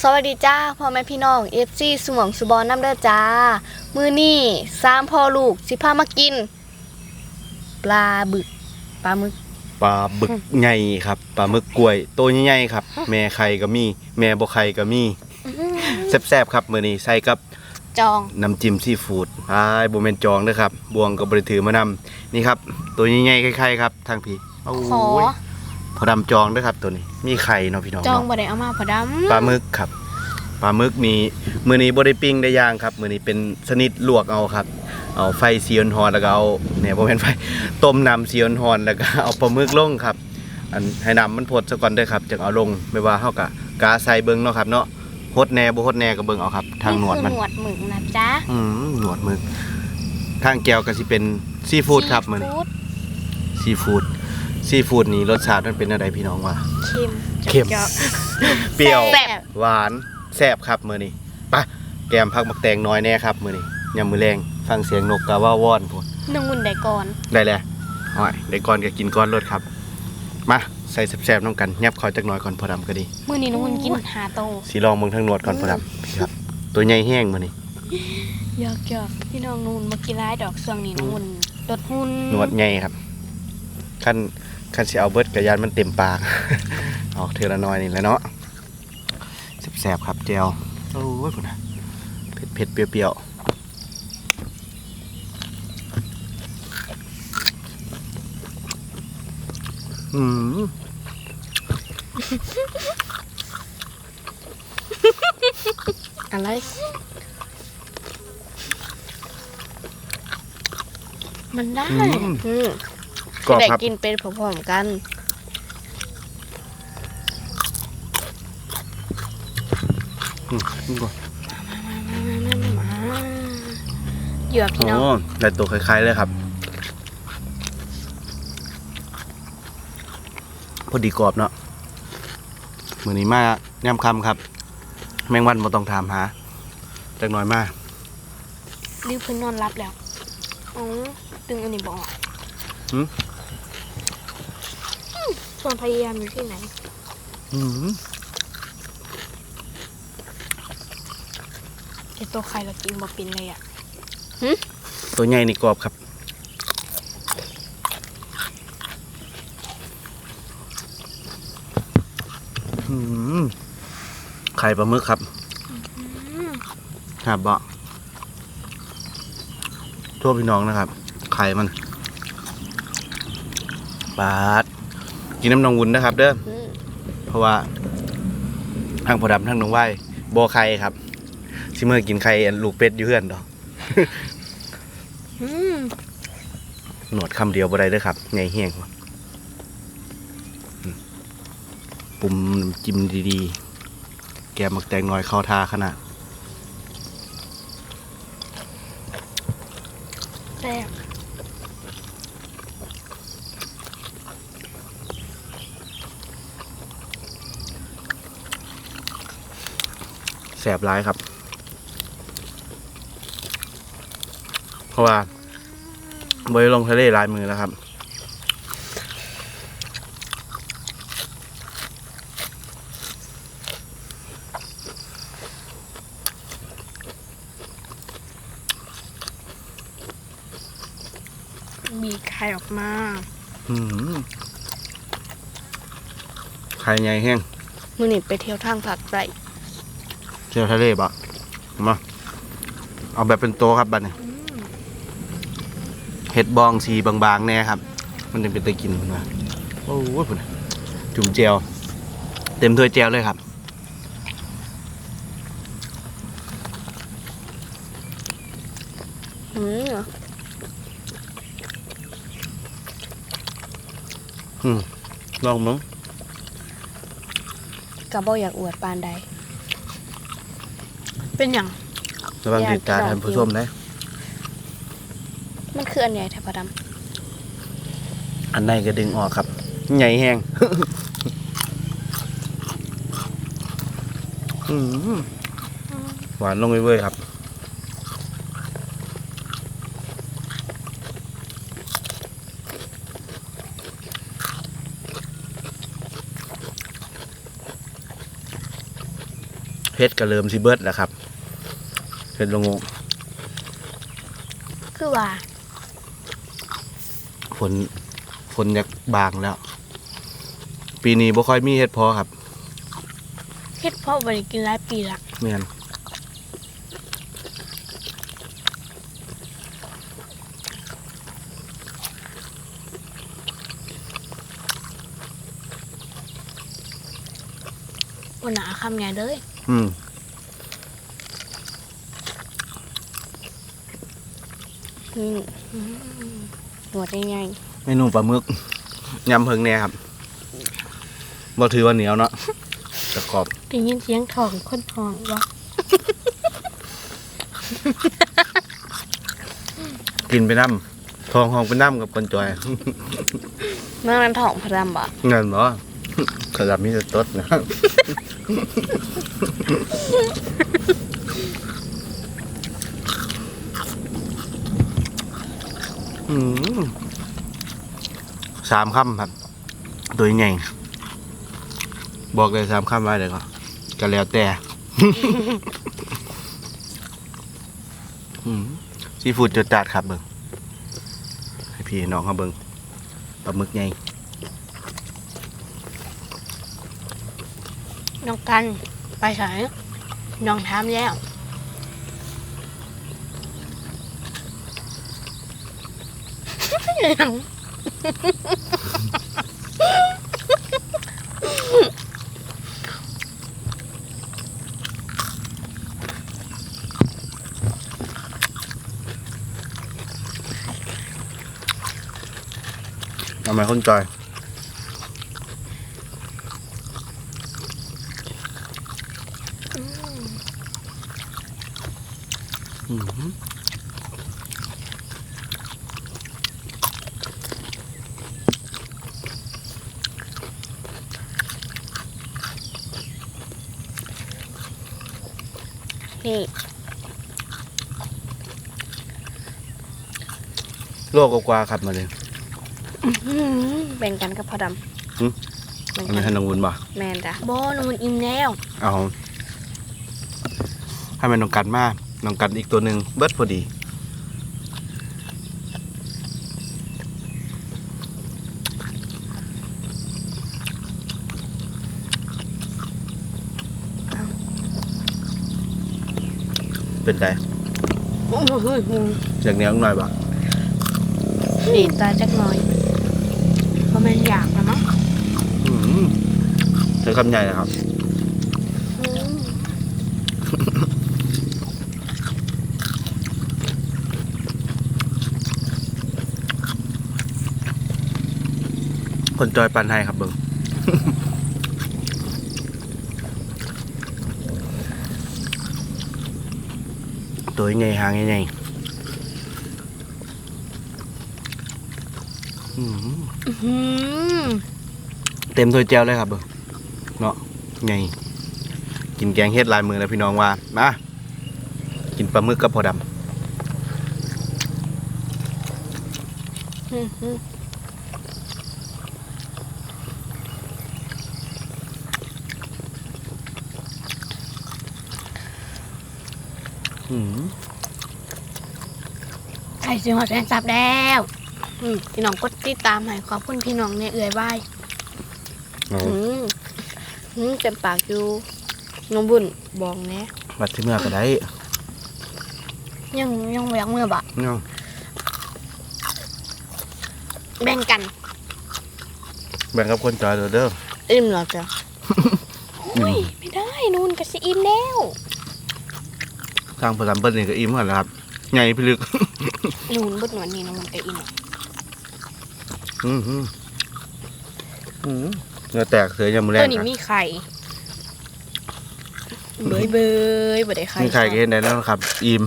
สวัสดีจ้าพ่อแม่พี่น้องเอฟซีสมองสุบอลน้ำเด้อจ้า มือนี่สามพ่อลูกสิพามากิน ปลาบึกปลาหมึก ปลาบึกใหญ่ครับปลาหมึกกล้วยตัวใหญ่ๆครับ แม่ไข่ก็มี แม่บ่ไข่ก็มีแซ่บๆครับมื้อนี้ใส่กับจองน้ำจิ้มซีฟู้ดอ้ายบ่แม่นจองเด้อครับ บวงก็บ่ได้ถือมานำนี่ครับ ตัวใหญ่ๆคล้ายๆครับ ทางพี่โอ้ขอ ย พอดำจองเด้อครับตัวนี้ มีไข่เนาะพี่น้องจองเนาะบ่ได้เอามาพอดปลาหมึกครับปลาหมึกนี่มื้อนี้บ่ได้ปิ้งได้ย่างครับ มื้อนี้เป็นสนิทลวกเอาครับ เอาไฟเซียนฮอนแล้วก็เอาเนี่ยบ่แม่นไฟต้มน้ำเซียนฮอนแล้วก็เอาปลาหมึกลงครับอันให้น้ำมันพดซะก่อนเด้อครับจึงเอาลงไม่ว่าเฮาก็กาใส่เบิ่งเนาะครับเนาะฮดแหน่บ่ฮดแหน่ก็เบิ่งเอาครับำทางหนวดมันคือหนวดหมึกนะจ๊ะอืมหนวดหมึกทางแก้วก็สิเป็นซีฟู้ดครับมื้อนี้ฟู้ดซีฟู้ด ซีฟู้ดนี่รสชาติมันเป็นอะไรพี่น้องว่า เค็มเค็มจาะเปรี้ยว แซ่บ หวานแซ่บครับมื้อนี้ไปแกมผักบักแตงน้อยแน่ครับมื้อนี้ยามมื้อแรงฟังเสียงนกกะว่าวอนพุ่นนึ่งอุ่นได้ก่อน ได้แล้วเอาไว้ได้ก่อนก็กินก่อนรถครับ มาใส่แซ่บๆน้ำกันยับคอยจักหน่อยก่อนพอดำก็ดีมื้อนี้น้องอุ่นกินหาโตสีลองเบิ่งทางหนวดก่อนพอดำพี่ครับ ตัวใหญ่แห้งมื้อนี้ยอกยอกพี่น้องนูนมากินร้ายดอกช่วงนี้น้องอุ่นลดหุ่นหนวดใหญ่ครับคัน คันสิเอาเบิดกะยานมันเต็มปาก ออกเทอละน้อยนี่แหละเนาะแซ่บๆครับแจวโอ้ยพุ่นน่ะเผ็ดๆเปรี้ยวๆอืมอะไรมันได้อืมอืม กรอบได้ครับกินเป็นพร้อมๆกันอืมนี่ก่อนเหยือกพี่น้องโอ้ได้ตัวคล้ายๆเลยครับ พอดีกรอบเนาะมือนี้มาแนมคำครับ แมงวันบ่ต้องถามหาจักหน่อยมากรีบเพิ่นนอนรับแล้ว อ๋อตึงอันนี้บอกหืม ส่วนพยายามอยู่ที่ไหน อืมไอตัวใครเรากินบ่เป็นเลยอะตัวใหญ่นี่กรอบครับ อืมไข่ปลาหมึกครับครับเบาะทั่วพี่น้องนะครับ ไข่มัน ปาด กินน้ำนองวุ้นนะครับ เด้ออืมเพราะว่าทางผอดำทางหนองไหวบ่อไข่ครับซิเมื่อกินไข่อันลูกเป็ดอยู่เพื่อนดอกอืมหนวดคำเดียวบ่ได้เด้อครับไงเฮี้ยงว่ะอืมปุ่มน้ำจิ้มดีๆ แกมหมักแตงน้อยเข้าทาขนาดแซ่บ สบร้ายครับ เพราะว่าบริลงทะเลหลายมือแล้วครับมีไข่ออกมาอืมไข่ใหญ่แห้งมื้อนี้ไปเที่ยวทางภาคใต้ เที่ยวทะเลบะมาเอาแบบเป็นโตะครับบัดนี้เห็ดบองสีบางๆแน่ครับ มันจะเป็นตะกินมันว่าโอ้โหพุ่นน่ะจุ่มเจียวเต็มถ้วยเจียวเลยครับอืมลองมั้งก็บ่อยากอวดปานใด เป็นหยังระวังอยากติดตาลองท่านผู้ชมนะมันคืออันใหญ่แท้พอดำอันในก็ดึงออกครับ ใหญ่แห้ง อืมหวานลงไปเว้ยครับ เพชรกระเลิมซิเบิร์ดแหละครับ เพชรละโงกคือว่าฝนฝนอยากบางแล้ว ปีนี้บ่ค่อยมีเฮ็ดพอครับเฮ็ดเพราะบ่ได้กินหลายปีละแม่นบ่หนาคำไงเด้ยอืม อืมอืมหนวดยังไงเมนูปลาหมึกยำเพิงแหน่ครับบ่ถือว่าเหนียวเนาะจะกรอบได้ยินเสียงทองคนทองวะกินไปน้ำทองหองไปน้ำกับคนจอยเมื่อนั้นทองพระรำบ่เงินบ่ขนาดมีแต่ตดนะ อืม สามคำครับ ตัวใหญ่บอกเลยสามคำไว้เลยก็ก็แล้วแต่ซีฟูดจดจัดครับเบิงให้พี่น้องเขาเบิงปลาหมึกใหญ่น้องกันไปไสน้องถามแล้ว ทำไมคนจอย อืม นี่ โลกกว่าๆครับมาเลยอื้อหือแบ่งกันกับพ่อดหึำแบ่งอันกันี้นให้น้องวุ้นบ่แมนจ้ะบ่น้องมันอิ่มแล้วเอาให้มันน้องกัดมากน้องกัดอีกตัวหนึ่งเบิดพอดีเป็นไงโอ้โหจากเหนี้ยหน่อยบ่ ดีตาจักหน่อยเพราะมันอยากนะมั้งอืมใช้คำใหญ่นะครับ คนจอยปันให้ครับเบิง ตัวใหญ่หางใหญ่ๆอืม อื้อหือ เต็มถ้วยแจวเลยครับเบิงเนาะใหญ่กินแกงเฮ็ดลายมือแล้วพี่น้องว่ามากินปลาหมึกกับพอดอื้อหือำอืมใครสิหอดแสนสับแล้ว พี่น้องกดติดตามให้ขอบคุณพี่น้องเนี่ยเอื่อยบายเอาอืมอืมเต็มปากอยู่น้องบุญบอกแน่วัดที่เมื่อก็ได้ยังยังแหวงเมื่อบะเนาะแบ่งกันแบ่งกับคนจอยเด้อเด้อ อิ่มเหรอจ๊ะโอ้ยไม่ได้นู่นก็สิอิ่มแล้วทางพอดำเบิ้ลนี่ก็อิ่มกันแล้วครับใหญ่พิลึก นู่นเบดหนวดนี่น้องมันก็อิ่มอื มอืมอืมเนื้อแตกเสือยังมือแรตัวงนี้ครับมีไข่เบยเบยบ่ได้ไข่มีไข่ก็เห็นได้แล้วครับ อิ่ม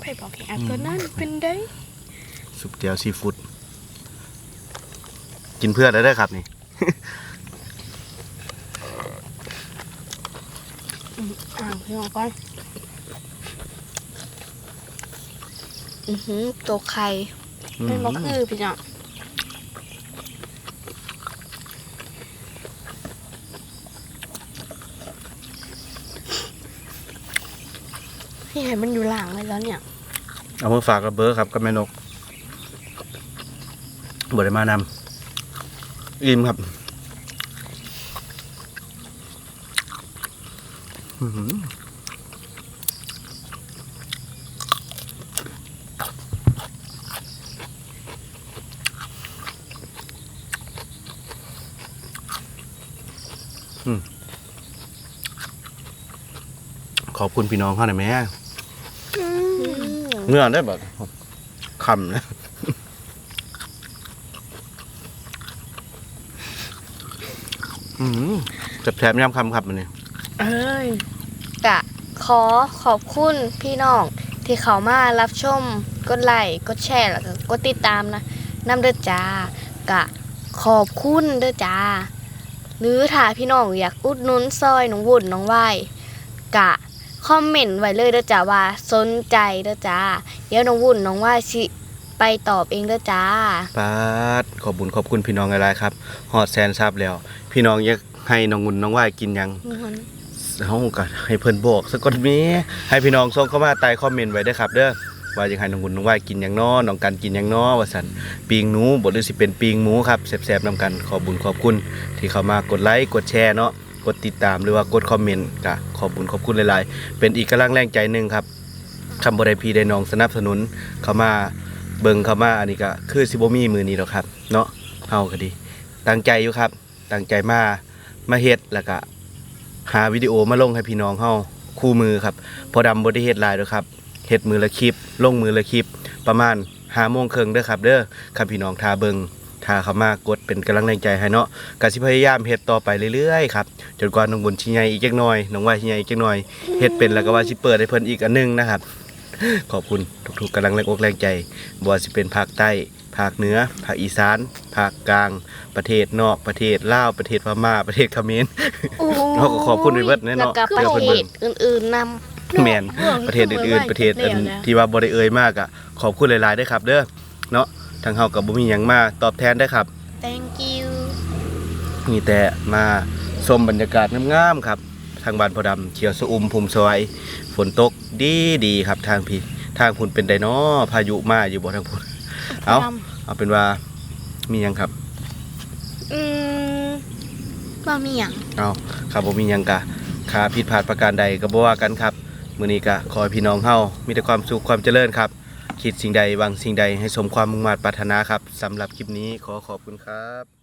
ไผ่บอกให้อักตัวนั้นเป็นได้สุปเจียวซีฟู้ดกินเพื่อนได้ได้อครับนี่อ้าวพี่น้องก่อนอือหือตัวไข่ เป็นบ่คือพี่น้องพี่เห็นมันอยู่หลังเลยแล้วเนี่ย เอามือฝากกับเบอร์ครับกับแม่นกบดได้มานำอิ่มครับอือ ขอบคุณพี่น้องเขาหน่อยแม่เมื่อได้แบบคำนะอืมจับแถมยำคำครับมันนี่เอ้ยกะขอขอบคุณพี่น้องที่เขามารับชม กดไลค์กดแชร์แล้วก็กดติดตามนะน้ำเด้อจ้ากะขอบคุณเด้อจ้า หรือถ้าพี่น้องอยากอุดหนุนซอยน้องวุ่นน้องไหวกะคอมเมนต์ไว้เลยเด้อจ้าว่าสนใจเด้อจ้าเดี๋ยวน้องวุ่นน้องไหวสิไปตอบเองเด้อจ้า ปาดขอบบุญขอบคุณพี่น้องอะไรครับหอดแซนทราบแล้ว พี่น้องอยากให้น้องงุนน้องว่ายกินหยัง เฮาก็ให้เพิ่นบอกสักก่อนแหมีให้พี่น้องส่งเข้ามาใต้คอมเมนต์ไว้เด้อครับเด้อ ว่าอยากให้น้องงุนน้องว่ายกินหยังน้อน้องกันกินหยังน้อว่าซั่นปีงหนูบ่หรือสิเป็นปีงหมูครับแซ่บๆนํกันขอบุญขอบคุณ ที่เข้ามากดไลค์กดแชร์เนาะกดติดตามหรือว่ากดคอมเมนต์ก็ขอบคุณขอบคุณหลายๆ เป็นอีกกำลังแรงใจหนึ่งครับคำบริพีได้น้องสนับสนุนเข้ามาเบิงเข้ามาอันนี้ก็คือสิบ่มีมือนี้หรอกครับ เนาะเฮาก็ดี ตั้งใจอยู่ครับ ตั้งใจมามาเฮ็ดแล้วก็หาวิดีโอมาลงให้พี่น้องเฮาคู่มือครับ พอดำบ่ได้เฮ็ดลายดอกครับ เฮ็ดมือละคลิป ลงมือละคลิป ประมาณ5โมงครึ่งเด้อครับ เด้อครับพี่น้องทาเบิงทาเข้ามากดเป็นกำลังแรงใจให้เนาะก็สิพยายามเฮ็ดต่อไปเรื่อยๆครับจนกว่าน้องบุญสิใหญ่อีกจักหน่อยน้องว่าสิใหญ่อีกจักหน่อยเฮ็ดเป็นแล้วก็ว่าสิเปิดให้เพิ่นอีกอันหนึงนะครับ ขอบคุณทุกๆกำลังแรงอกแรงใจบ่ว่าสิเป็นภาคใต้ภาคเหนือภาคอีสานภาคกลาง ประเทศนอกประเทศลาวประเทศพม่าประเทศเขมรเราก็ขอบคุณไปเบิดแน่เนาะแล้วก็ประเพื่อเพิ่นเทเบิ่ศงอื่นๆนำ แมนประเทศอื่นๆ ประเทศอันที่ว่าบ่ได้เอ่ยมากอะขอบคุณหลายๆเด้อครับ เด้อเนาะทางเฮาก็บ่มีหยังมาตอบแทนได้อครับ thank you มีแต่มาชมบรรยากาศงามๆครับ ทางบ้านพอดำเขียวสะอุ่มภูมิสวยฝนตกดีดีๆครับทางพี่ทางพุ่นเป็นไดเนาะพายุมาอยู่บ่ทางพุ่นเอาเอาเป็นว่ามีหยังครับอืมบ่มีหยังเอาครับผมมีหยังกะขาผิดพลาดประการใดก็บ่ว่ากันครับ มื้อนี้ก็ขอให้พี่น้องเฮามีแต่ความสุขความเจริญครับ คิดสิ่งใดหวังสิ่งใดให้สมความมุ่งมา่นปรารถนาครับสำหรับคลิปนี้ขอขอบคุณครับ